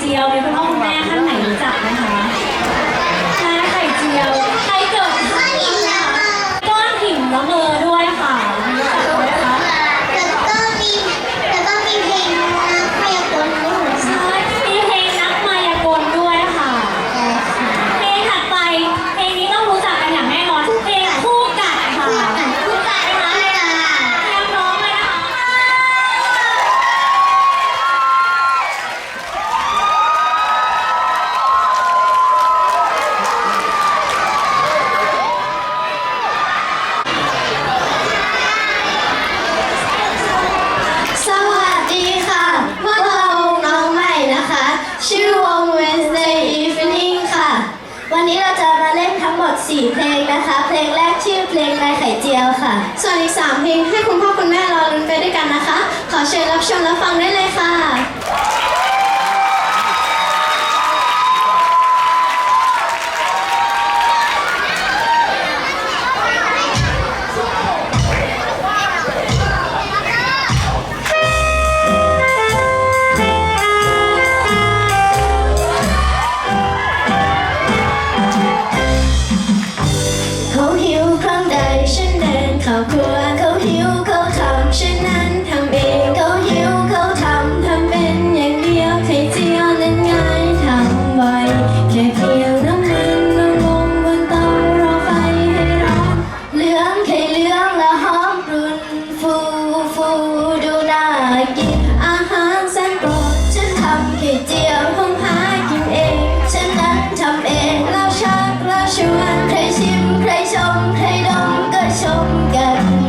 เจียวมีคุณอ้อ ชื่อวง Wednesday Evening ค่ะ วันนี้เราจะมาเล่นทั้งหมด 4 เพลงนะคะ เพลงแรกชื่อเพลงนายไข่เจียวค่ะ ส่วนอีก 3 เพลงให้คุณพ่อคุณแม่รอรุ้นไปด้วยกันนะคะ ขอเชิญรับชมรับฟังได้เลยค่ะ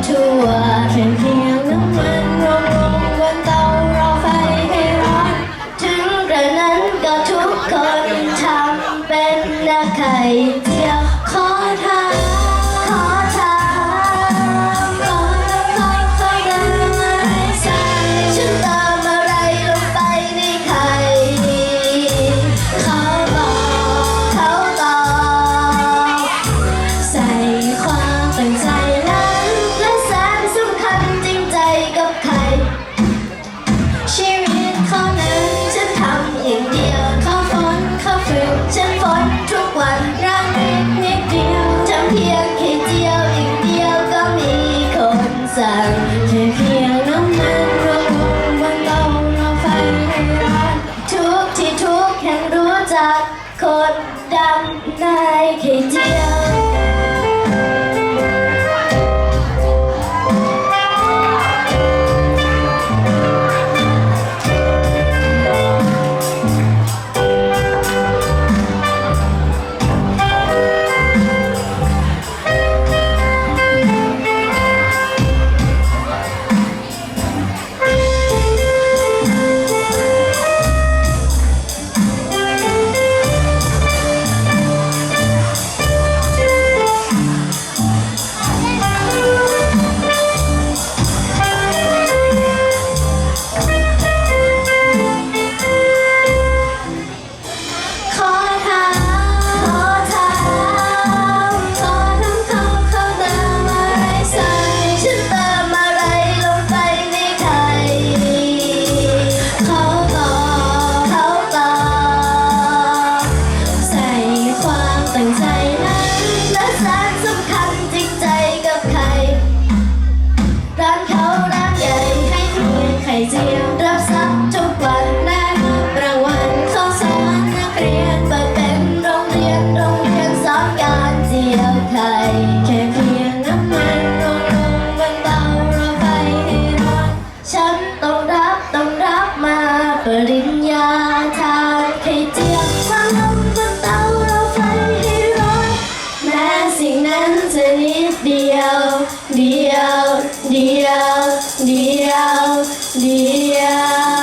to us. dia, dia, dia.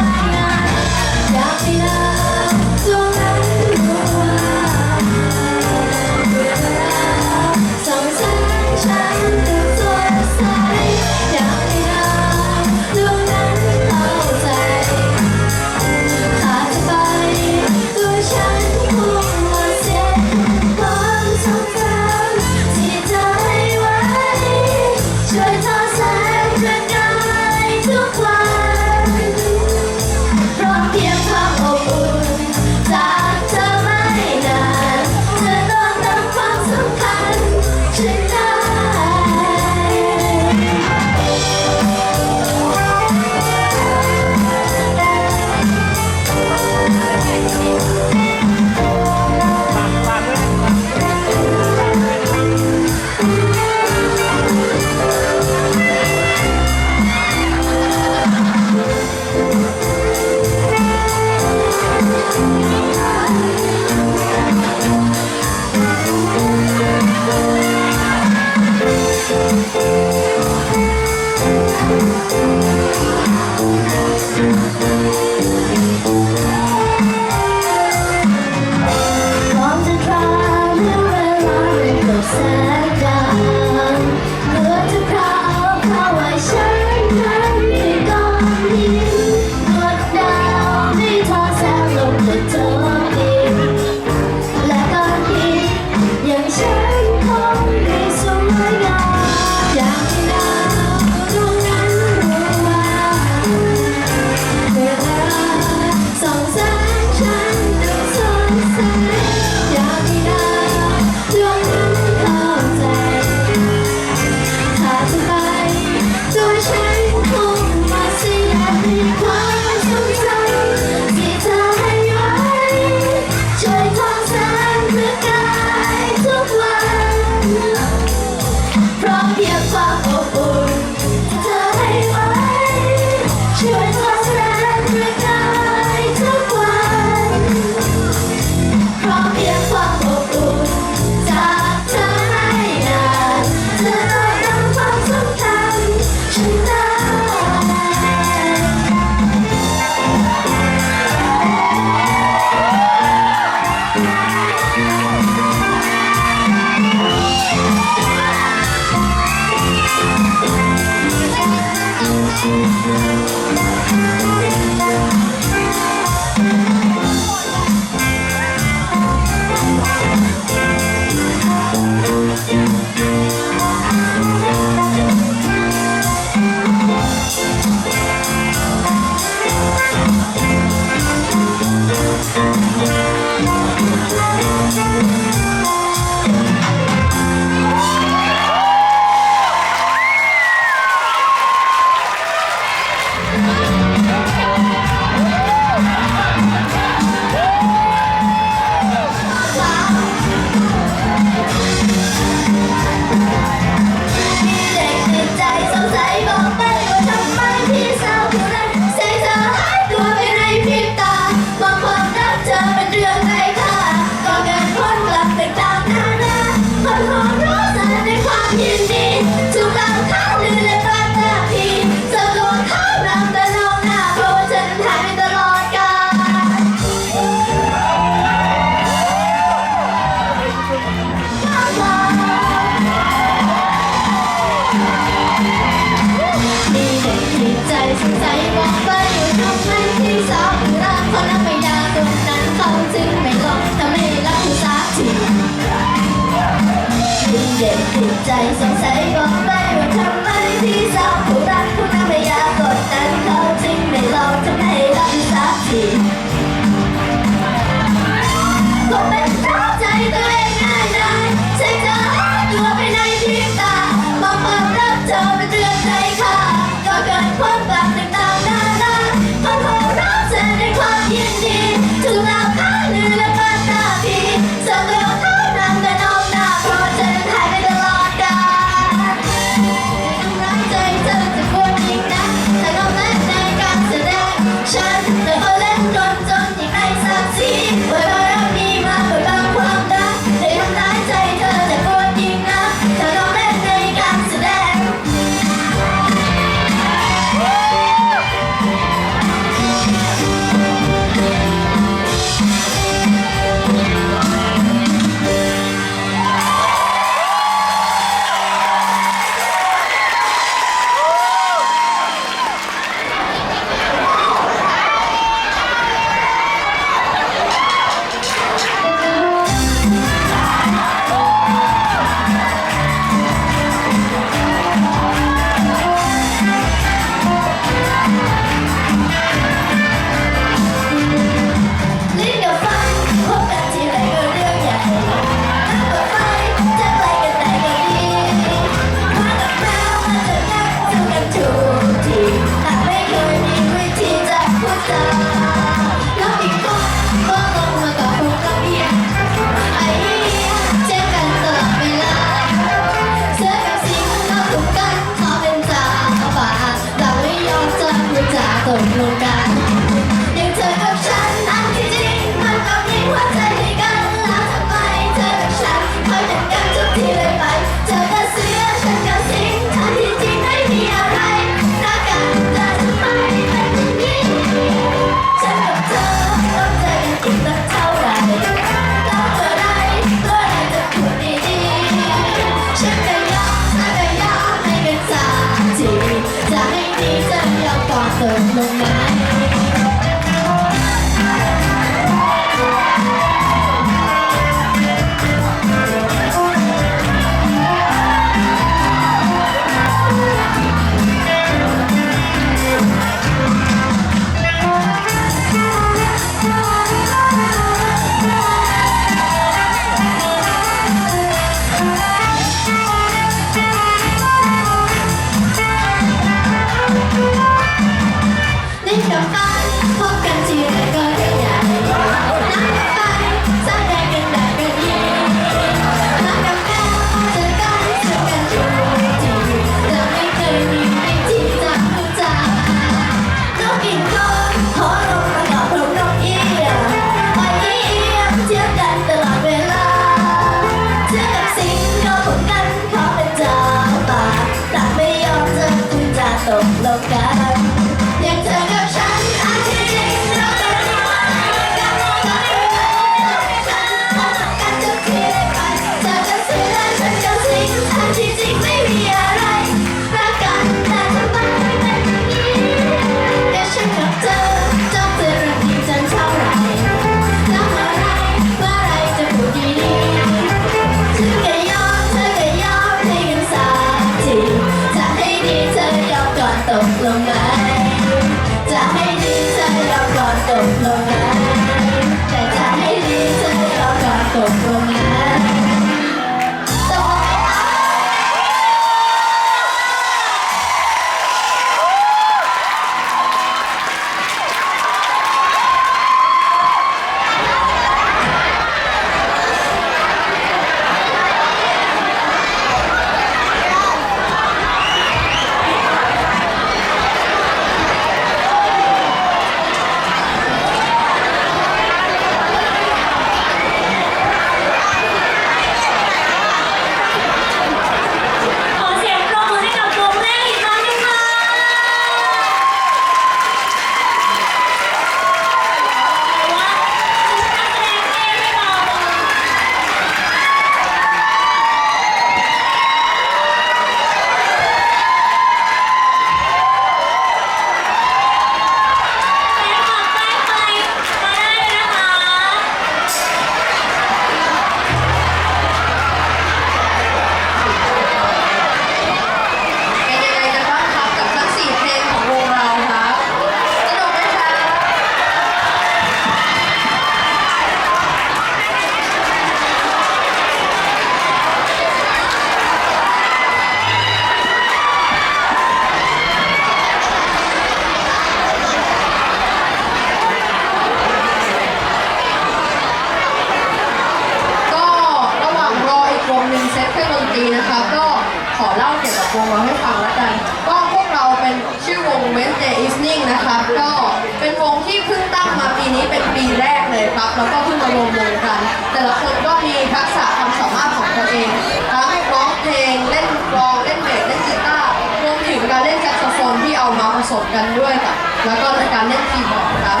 ก็มีทักษะความสามารถของตัวเองทั้งร้องเพลงเล่นกลองเล่นเบสเล่นกีตาร์รวมถึงการเล่นแซกโซโฟนที่เอามาผสมกันด้วยกับแล้วก็การเล่นคีย์บอร์ดครับ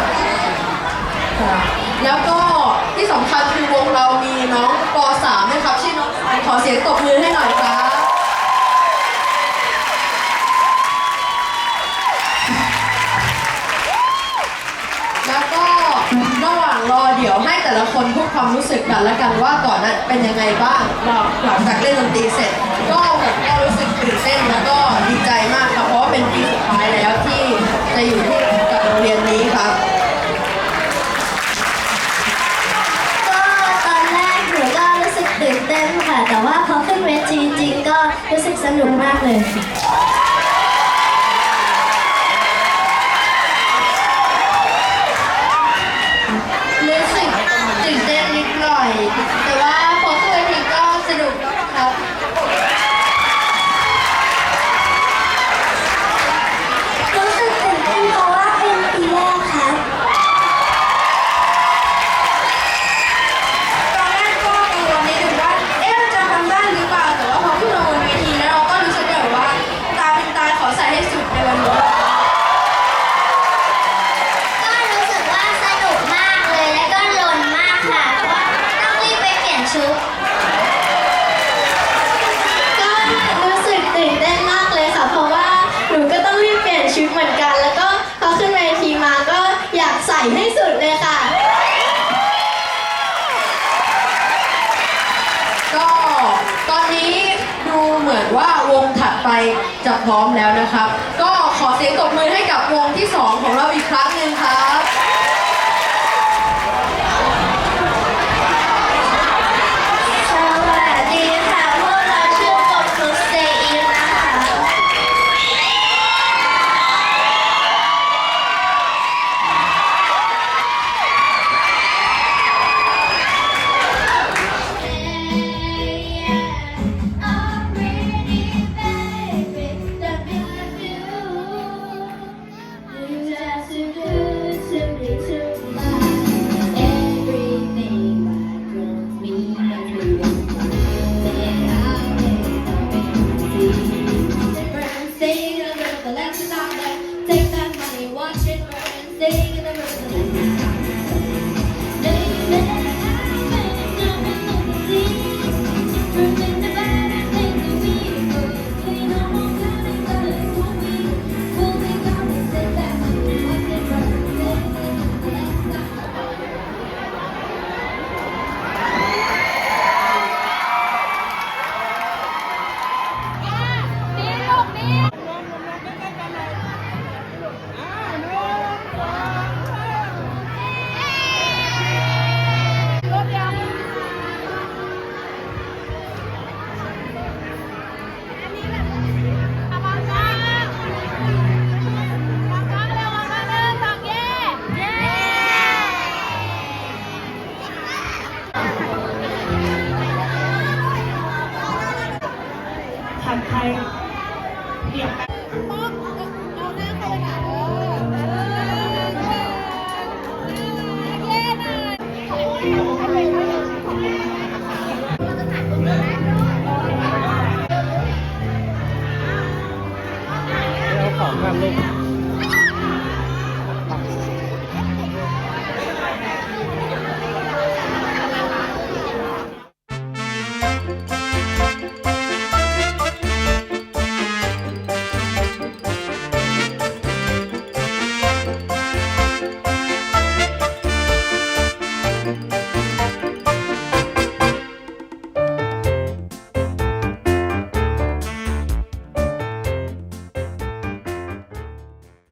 ค่ะแล้วก็ที่สำคัญคือวงเรามีน้องป .3 นะครับชื่อน้องขอเสียงตบมือให้หน่อยครับ แต่ละคนพูดความรู้สึกกันแล้วกันว่าก่อนนั้นเป็นยังไงบ้างหลังจากเล่นดนตรีเสร็จ ก็ผมก็รู้สึกตื่นเต้นแล้วก็ดีใจมากครับเพราะว่าเป็นปีสุดท้ายแล้วที่จะอยู่ที่กับโรงเรียนนี้ครับก็ตอนแรกหนูก็รู้สึกตื่นเต้นค่ะ แต่ว่าพอขึ้นเวทีจริงก็รู้สึกสนุกมากเลย ครั้งหนึ่งค่ะ